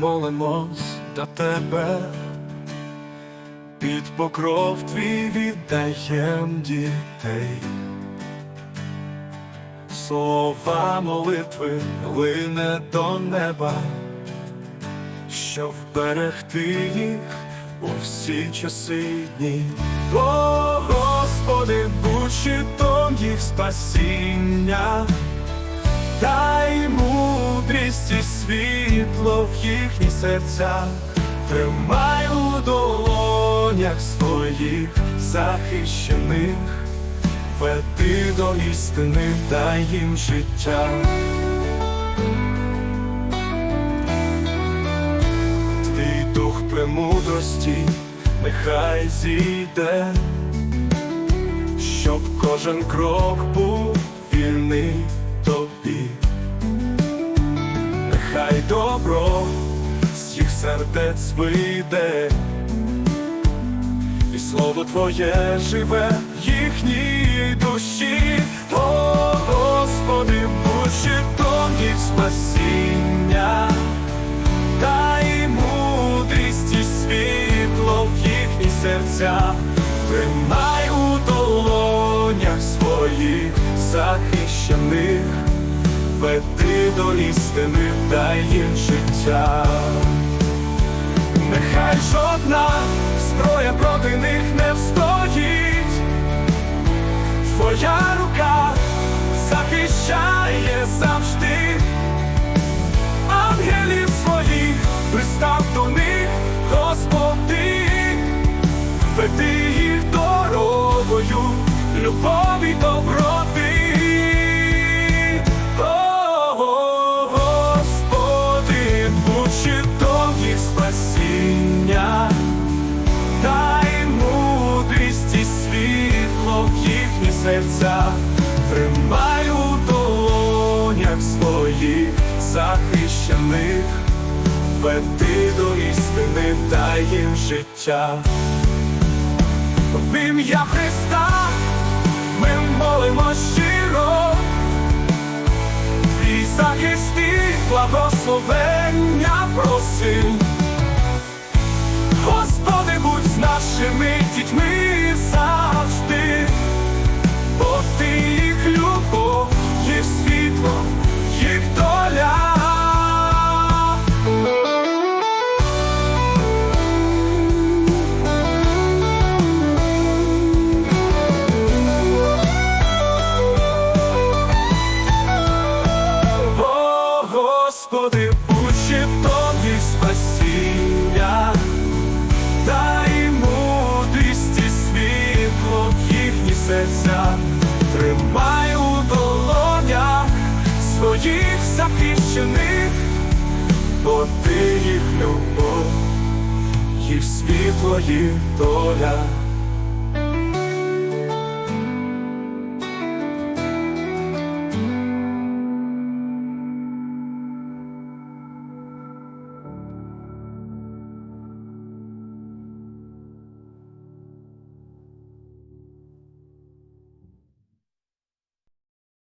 молимось до тебе, під покров твій віддаєм дітей. Слова молитви лине до неба, щоб вберегти їх у всі часи дні. О, Господи, будь щитом їх спасіння, дай мудрість і світло в їхніх серцях, тримай у долонях своїх захищених, веди до істини, дай їм життя. Твій дух премудрості нехай зійде, щоб кожен крок був вільний добро з їх сердець вийде, і слово Твоє живе в їхній душі, О, Господи, будь щитом їх спасіння. Дай мудрість і світло в їхні серця, тримай у долонях своїх захищених, веди до істини, дай їм життя. Нехай жодна зброя проти них не встоїть, Твоя рука захищає завжди ангелів своїх, пристав до них, Господи, веди їх дорогою, любові доброти. Серця, тримай у долонях своїх захищених, веди до істини, дай їм життя. В ім'я Христа ми молимо щиро, і благословення просим. Господи, будь з нашими дітьми Господи, будь щитом спасіння, дай мудрість і світло в їхні серця, тримай у долонях своїх захищених, бо ти їх любов, їх світло, їх доля.